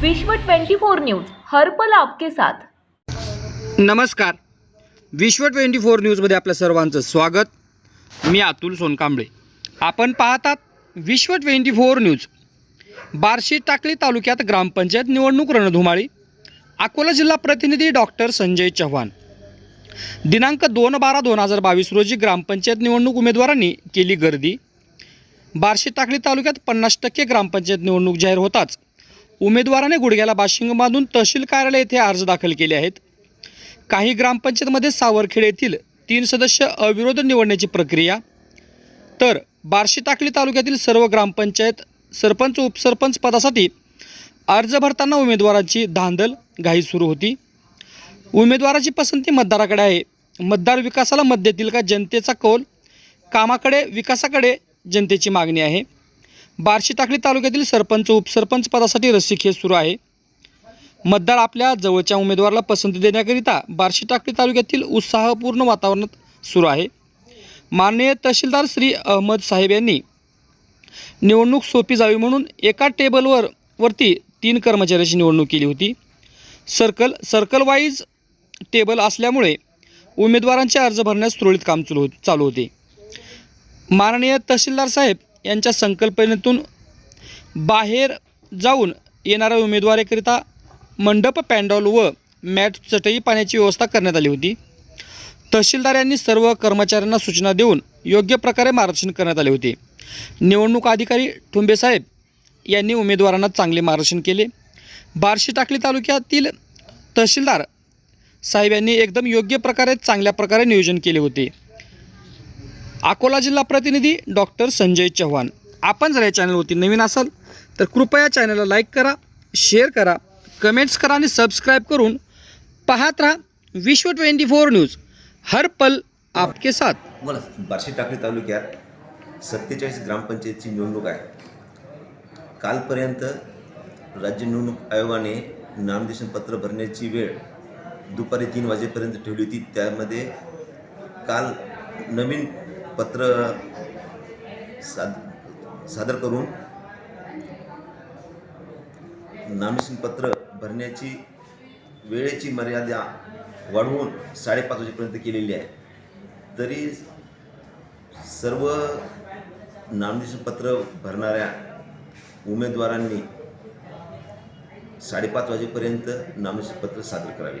विश्व 24 न्यूज हर्पल आपके साथ. नमस्कार. विश्व ट्वेंटी फोर न्यूजमध्ये आपल्या सर्वांचं स्वागत. मी अतुल सोनकांबळे. आपण पाहतात Vishwa twenty four news. Barshi Takli तालुक्यात ग्रामपंचायत निवडणूक रणधुमाळी. अकोला जिल्हा प्रतिनिधी डॉक्टर संजय चव्हाण. दिनांक दोन बारा दोन हजार बावीस रोजी ग्रामपंचायत निवडणूक उमेदवारांनी केली गर्दी. बार्शी टाकळी तालुक्यात पन्नास टक्के ग्रामपंचायत निवडणूक जाहीर होताच. उमेदवाराने गुडघ्याला बाशिंग बांधून तहसील कार्यालय येथे अर्ज दाखल केले आहेत. काही ग्रामपंचायतमध्ये सावरखेड येथील तीन सदस्य अविरोध निवडण्याची प्रक्रिया. तर बार्शी टाकली तालुक्यातील सर्व ग्रामपंचायत सरपंच उपसरपंच पदासाठी अर्ज भरताना उमेदवारांची धांदल घाई सुरू होती. उमेदवाराची पसंती मतदाराकडे आहे. मतदार विकासाला मत देतील का जनतेचा कौल? कामाकडे विकासाकडे जनतेची मागणी आहे. बार्शी टाकळी तालुक्यातील सरपंच उपसरपंच पदासाठी रस्सीखेच सुरू आहे. मतदार आपल्या जवळच्या उमेदवाराला पसंती देण्याकरिता बार्शी टाकळी तालुक्यातील उत्साहपूर्ण वातावरणात सुरू आहे. माननीय तहसीलदार श्री अहमद साहेब यांनी निवडणूक सोपी जावी म्हणून एका टेबलवर वरती तीन कर्मचाऱ्याची निवडणूक केली होती. सर्कल सर्कल वाईज टेबल असल्यामुळे उमेदवारांचे अर्ज भरण्यास सुरळीत काम चालू चालू होते. माननीय तहसीलदार साहेब यांच्या संकल्पनेतून बाहेर जाऊन येणाऱ्या उमेदवारीकरिता मंडप पॅन्डॉल व मॅट चटई पाण्याची व्यवस्था करण्यात आली होती. तहसीलदार यांनी सर्व कर्मचाऱ्यांना सूचना देऊन योग्य प्रकारे मार्गदर्शन करण्यात आले होते. निवडणूक अधिकारी ठुंबेसाहेब यांनी उमेदवारांना चांगले मार्गदर्शन केले. बार्शी टाकली तालुक्यातील तहसीलदार साहेब यांनी एकदम योग्य प्रकारे चांगल्या प्रकारे नियोजन केले होते. अकोला जिल्हा प्रतिनिधी डॉक्टर संजय चव्हाण. आपण जर या चॅनलवरती नवीन असाल तर कृपया चॅनलला लाईक करा शेअर करा कमेंट्स करा आणि सबस्क्राईब करून पाहत राहा विश्व ट्वेंटी फोर न्यूज. हर पल आपके साथ. बोला बार्शी टाकळी तालुक्यात सत्तेचाळीस ग्रामपंचायतची निवडणूक आहे. कालपर्यंत राज्य निवडणूक आयोगाने नामनिर्देशन पत्र भरण्याची वेळ दुपारी तीन वाजेपर्यंत ठेवली होती. त्यामध्ये काल नवीन पत्र साद सादर करून नामनिर्देशन पत्र भरण्याची वेळेची मर्यादा वाढवून साडेपाच वाजेपर्यंत केलेली आहे. तरी सर्व नामनिर्देशन पत्र भरणाऱ्या उमेदवारांनी साडेपाच वाजेपर्यंत नामनिर्देशन पत्र सादर करावे.